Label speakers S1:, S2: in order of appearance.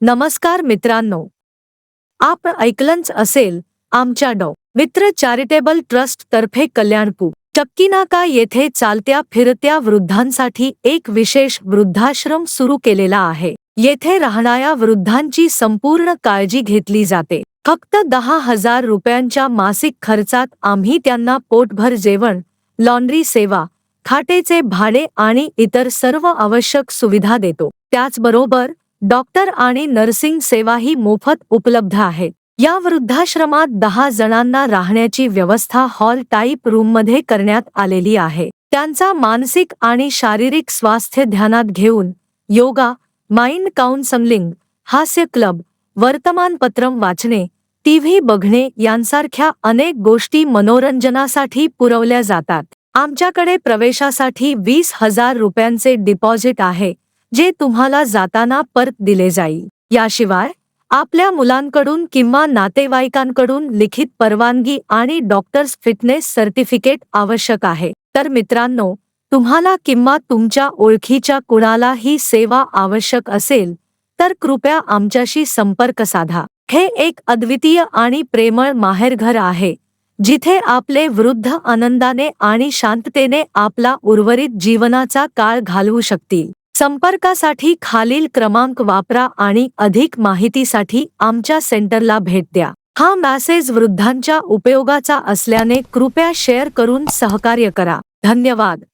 S1: नमस्कार मित्रांनो. आपण ऐकलंच असेल आमच्या डॉ. मित्र चॅरिटेबल ट्रस्ट तर्फे कल्याणपूर चक्कीनाका येथे चालत्या फिरत्या वृद्धांसाठी एक विशेष वृद्धाश्रम सुरू केलेला आहे. येथे राहणाऱ्या वृद्धांची संपूर्ण काळजी घेतली जाते. फक्त दहा हजार रुपयांच्या मासिक खर्चात आम्ही त्यांना पोटभर जेवण लॉन्ड्री सेवा खाटेचे भाडे आणि इतर सर्व आवश्यक सुविधा देतो. त्याचबरोबर डॉक्टर आणि नर्सिंग सेवाही मोफत उपलब्ध आहेत. या वृद्धाश्रमात दहा जणांना राहण्याची व्यवस्था हॉल टाईप रूममध्ये करण्यात आलेली आहे. त्यांचा मानसिक आणि शारीरिक स्वास्थ्य ध्यानात घेऊन योगा माइंड काउन्सलिंग हास्य क्लब वर्तमानपत्रम वाचणे टीव्ही बघणे यांसारख्या अनेक गोष्टी मनोरंजनासाठी पुरवल्या जातात. आमच्याकडे प्रवेशासाठी वीस हजार रुपयांचे डिपॉझिट आहे. जे तुम्हाला जाताना परत दिले जाईल. याशिवाय आपल्या मुलांकडून किंवा नातेवाईकांकडून लिखित परवानगी आणि डॉक्टर्स फिटनेस सर्टिफिकेट आवश्यक आहे. तर मित्रांनो तुम्हाला किंवा तुमच्या ओळखीच्या कुणाला ही सेवा आवश्यक असेल तर कृपया आमच्याशी संपर्क साधा. हे एक अद्वितीय आणि प्रेमळ माहेरघर आहे जिथे आपले वृद्ध आनंदाने आणि शांततेने आपला उर्वरित जीवनाचा काळ घालवू शकतील. संपर्कासाठी खालील क्रमांक वापरा आणि अधिक माहितीसाठी आमच्या सेंटरला भेट द्या. हा मॅसेज वृद्धांच्या उपयोगाचा असल्याने कृपया शेअर करून सहकार्य करा. धन्यवाद.